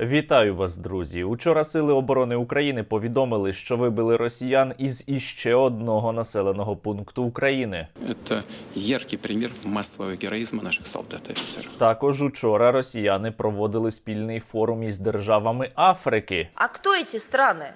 Вітаю вас, друзі. Учора сили оборони України повідомили, що вибили росіян із іще одного населеного пункту України. Это яркий пример массового героизма наших солдат и офицеров. Також учора росіяни проводили спільний форум із державами Африки. А кто эти страны?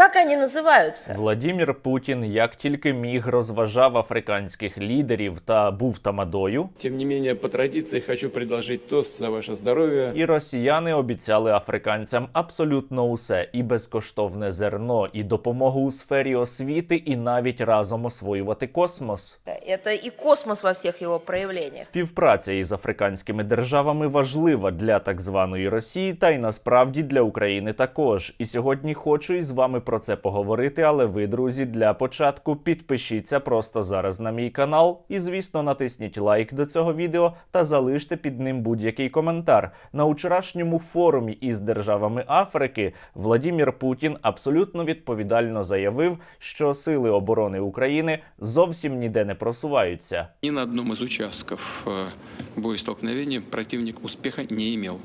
Как они называются? Владімір Путін як тільки міг розважав африканських лідерів та був тамадою. Тем не менее, по традиции хочу предложить тост за ваше здоровье. І росіяни обіцяли африканцям абсолютно усе: і безкоштовне зерно, і допомогу у сфері освіти, і навіть разом освоювати космос. Это и космос во всех его проявлениях. Співпраця із африканськими державами важлива для так званої Росії, та й насправді для України також. І сьогодні хочу із вами про це поговорити. Але ви, друзі, для початку підпишіться просто зараз на мій канал і, звісно, натисніть лайк до цього відео та залиште під ним будь-який коментар. На вчорашньому форумі із державами Африки Владімір Путін абсолютно відповідально заявив, що сили оборони України зовсім ніде не просуваються. Ни на одном из участков э, боестолкновения противник успеха не имел.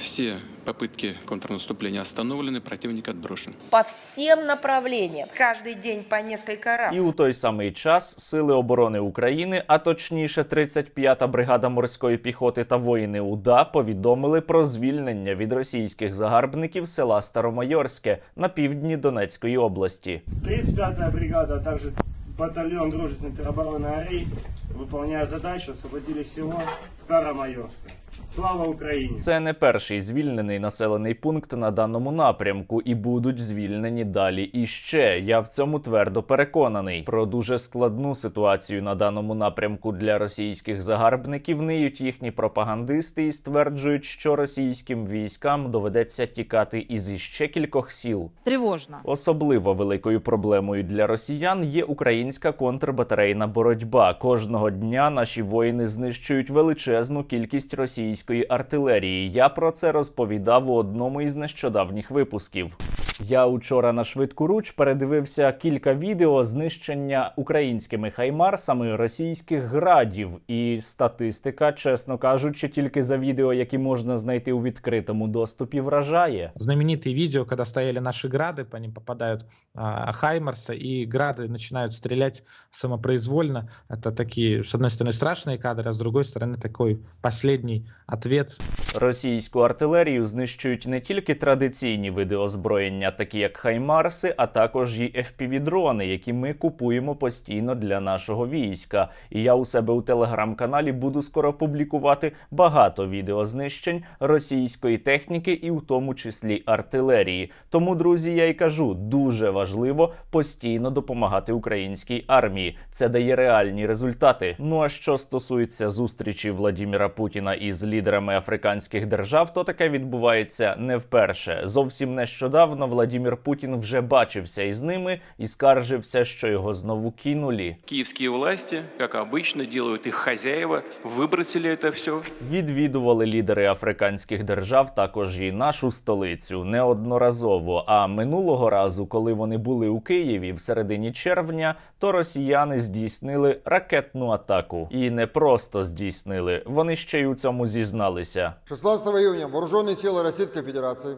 Все попытки контрнаступления остановлены, противник отброшен. По всем направлениям. каждый день по несколько раз. І у той самий час Сили оборони України, а точніше 35-та бригада морської піхоти та воїни УДА повідомили про звільнення від російських загарбників села Старомайорське на півдні Донецької області. 35-я бригада, а также батальон дружественной теробороны АРИ, выполняя задачу, освободили село Старомайорское. Слава Украине! Це не перший звільнений населений пункт на даному напрямку, і будуть звільнені далі. І ще я в цьому твердо переконаний. Про дуже складну ситуацію на даному напрямку для російських загарбників ниють їхні пропагандисти і стверджують, що російським військам доведеться тікати із іще кількох сіл. Тревожно. Особливо великою проблемою для росіян є українська контрбатарейна боротьба. Кожного дня наші воїни знищують величезну кількість російської артилерії. Я про це розповідав у одному із нещодавніх випусків. Я учора на швидку руч передивився кілька відео знищення українськими хаймарсами російських градів, і статистика, чесно кажучи, тільки за відео, які можна знайти у відкритому доступі, вражає. знаменитые видео, когда стояли наши грады, по ним попадают а, Хаймарса, и грады начинают стрелять самопроизвольно. Это такие, с одной стороны, страшные кадры, а с другой стороны, такой последний ответ Російську артилерію знищують не тільки традиційні види озброєння, такі як Хаймарси, а також і FPV-дрони, які ми купуємо постійно для нашого війська. І я у себе у телеграм-каналі буду скоро публікувати багато відео знищень російської техніки, і в тому числі артилерії. Тому, друзі, я й кажу, дуже важливо постійно допомагати українській армії. Це дає реальні результати. Ну а що стосується зустрічі Владіміра Путіна із лідерами африканських держав, то таке відбувається не вперше. Зовсім нещодавно Владімір Путін вже бачився із ними і скаржився, що його знову кинулі. Киевские власти, как обычно, делают их хозяева, выбросили это все. Відвідували лідери африканських держав також і нашу столицю неодноразово. А минулого разу, коли вони були у Києві в середині червня, то росіяни здійснили ракетну атаку. І не просто здійснили, вони ще й у цьому зізналися. 16 июня вооруженные силы Российской Федерации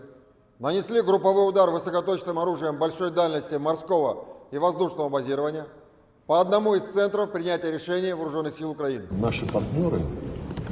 нанесли групповой удар высокоточным оружием большой дальности морского и воздушного базирования по одному из центров принятия решений вооруженных сил Украины. Наши партнеры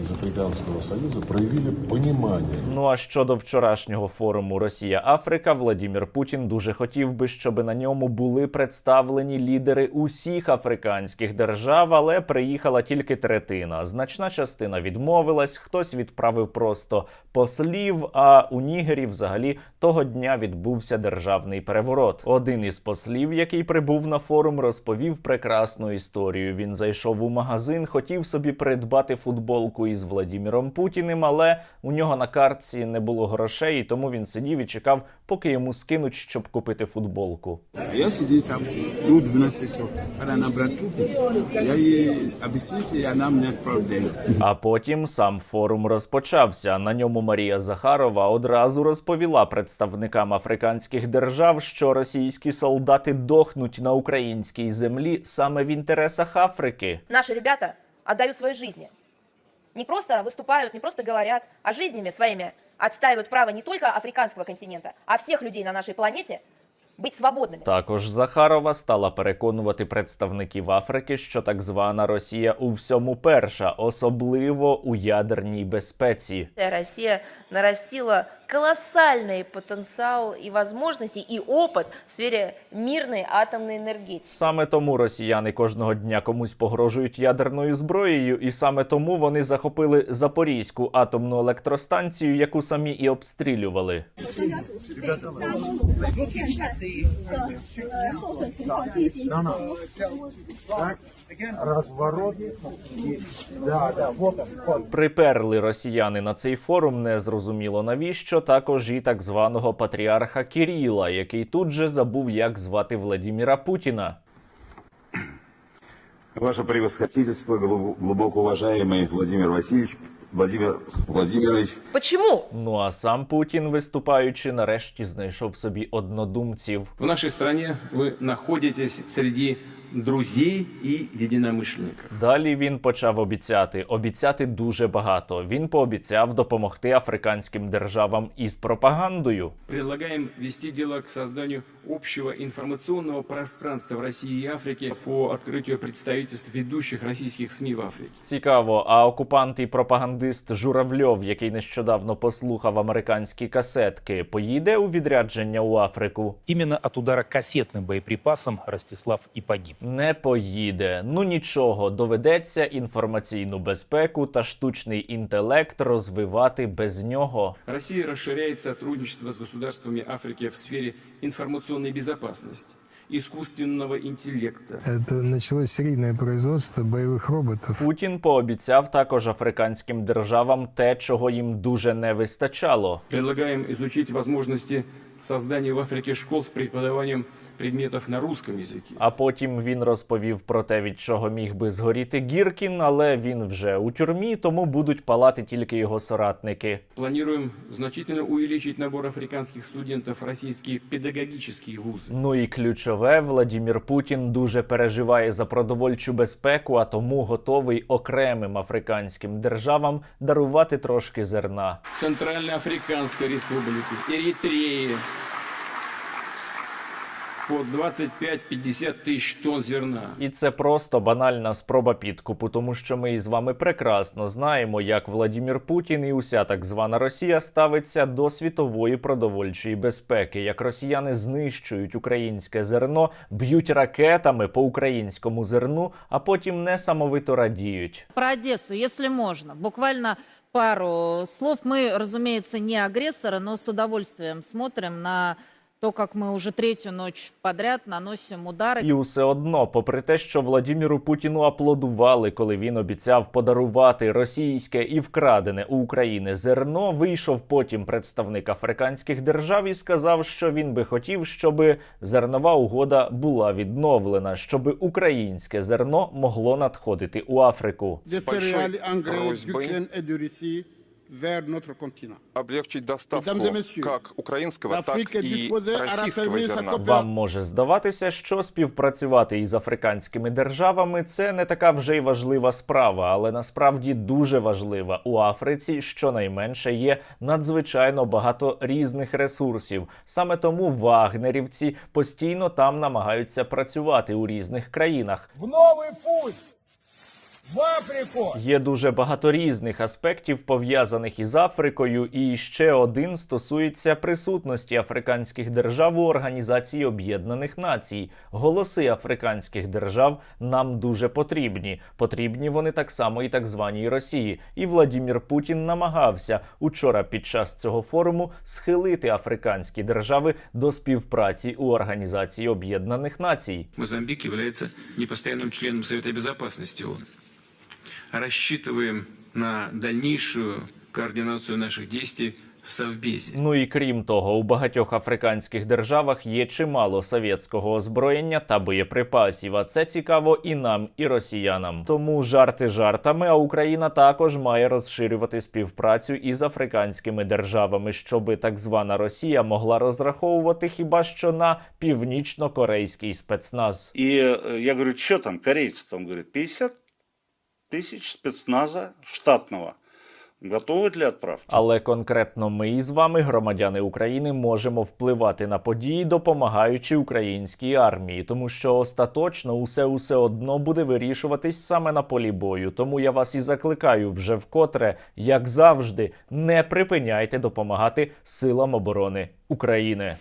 из Африканского Союза проявили понимание Ну а щодо вчорашнього форуму Росія Африка, Владімір Путін дуже хотів би, щоб на ньому були представлені лідери усіх африканських держав, але приїхала тільки третина. Значна частина відмовилась, хтось відправив просто послів. А у Нігері взагалі того дня відбувся державний переворот. Один із послів, який прибув на форум, розповів прекрасну історію. Він зайшов у магазин, хотів собі придбати футболку із Владіміром Путіним, але у нього на картці не було грошей, і тому він сидів і чекав, поки йому скинуть, щоб купити футболку. Я сидів там до 12 часов, когда набрать трубку, я ей объяснить, и она мне отправляет. А потім сам форум розпочався. На ньому Марія Захарова одразу розповіла представникам африканських держав, що російські солдати дохнуть на українській землі саме в інтересах Африки. Наши ребята отдают свои жизни не просто выступают, не просто говорят, а жизнями своими отстаивают право не только африканского континента, а всех людей на нашей планете быть свободными. Також Захарова стала переконувати представників Африки, що так звана Росія у всьому перша, особливо у ядерній безпеці. Россия нарастила колоссальный потенциал и возможности, и опыт в сфере мирной атомной энергетики. Саме тому росіяни кожного дня комусь погрожують ядерною зброєю, і саме тому вони захопили Запорізьку атомну електростанцію, яку самі і обстрілювали. Приперли росіяни на цей форум незрозуміло навіщо. Також і так званого патріарха Кіріла, який тут же забув, як звати Владіміра Путіна. Ваше превосходительство, глубоко уважаемый Владимир Васильевич, Владимир Владимирович, Почему? Ну а сам Путін, виступаючи, нарешті знайшов собі однодумців. В нашей стране вы находитесь среди друзей и единомышленников. Далі він почав обіцяти, обіцяти дуже багато. Він пообіцяв допомогти африканським державам із пропагандою. Предлагаем вести дело к созданию общего информационного пространства в России и Африке по открытию представительств ведущих российских СМИ в Африке. Цікаво, а окупант і пропагандист Журавльов, який нещодавно послухав американські касетки, поїде у відрядження у Африку? Именно от удара кассетным боеприпасом Ростислав и погиб. Не поїде. Ну нічого, доведеться інформаційну безпеку та штучний інтелект розвивати без нього. Россия расширяет сотрудничество с государствами Африки в сфере информационной безопасности, искусственного интеллекта, Это началось серийное производство боевых роботов. Путін пообіцяв також африканським державам те, чого їм дуже не вистачало. Предлагаем изучить возможности создания в Африке школ с преподаванием предметов на русском языке. А потім він розповів про те, від чого міг би згоріти Гіркін, але він вже у тюрмі, тому будуть палати тільки його соратники. Планируем значительно увеличить набор африканских студентов в российские педагогические вузы. Ну і ключове, Владімір Путін дуже переживає за продовольчу безпеку, а тому готовий окремим африканським державам дарувати трошки зерна. Центральноафриканской республики, Эритреи по 25-50 тысяч тонн зерна. І це просто банальна спроба підкупу, тому що ми із вами прекрасно знаємо, як Владімір Путін і уся так звана Росія ставиться до світової продовольчої безпеки, як росіяни знищують українське зерно, б'ють ракетами по українському зерну, а потім несамовито радіють. Про Одессу, если можно, буквально пару слов. Мы, разумеется, не агрессоры, но с удовольствием смотрим на то, как мы уже третью ночь подряд наносим удары. І усе одно, попри те, що Владіміру Путіну аплодували, коли він обіцяв подарувати російське і вкрадене у України зерно, вийшов потім представник африканських держав і сказав, що він би хотів, щоб зернова угода була відновлена, щоб українське зерно могло надходити у Африку. Vers notre continent. Облегчить messieurs, как украинского, disposée à raffermir sa Вам може здаватися, що співпрацювати із африканськими державами це не така вже й важлива справа, але насправді дуже важлива. У Африці щонайменше є надзвичайно багато різних ресурсів. Саме тому вагнерівці постійно там намагаються працювати у різних країнах. В новый путь! В Африку! Є дуже багато різних аспектів пов'язаних із Африкою, і ще один стосується присутності африканських держав у Організації Об'єднаних Націй. Голоси африканських держав нам дуже потрібні. Потрібні вони так само і так званій Росії. І Владімір Путін намагався учора під час цього форуму схилити африканські держави до співпраці у Організації Об'єднаних Націй. Мозамбик является непостоянным членом Совета Безопасности ООН Рассчитываем на дальнейшую координацию наших действий в Совбезе. Ну і крім того, у багатьох африканських державах є чимало совєтського озброєння та боєприпасів. А це цікаво і нам, і росіянам. Тому жарти жартами. А Україна також має розширювати співпрацю із африканськими державами, щоби так звана Росія могла розраховувати хіба що на північно-корейський спецназ. И э, я говорю, что там, корейцы там, говорят, 50 тысяч спецназа штатного готовы для отправки. Але конкретно ми із вами, громадяни України, можемо впливати на події, допомагаючи українській армії, тому що остаточно усе усе одно буде вирішуватись саме на полі бою. Тому я вас і закликаю вже вкотре, як завжди, не припиняйте допомагати силам оборони України.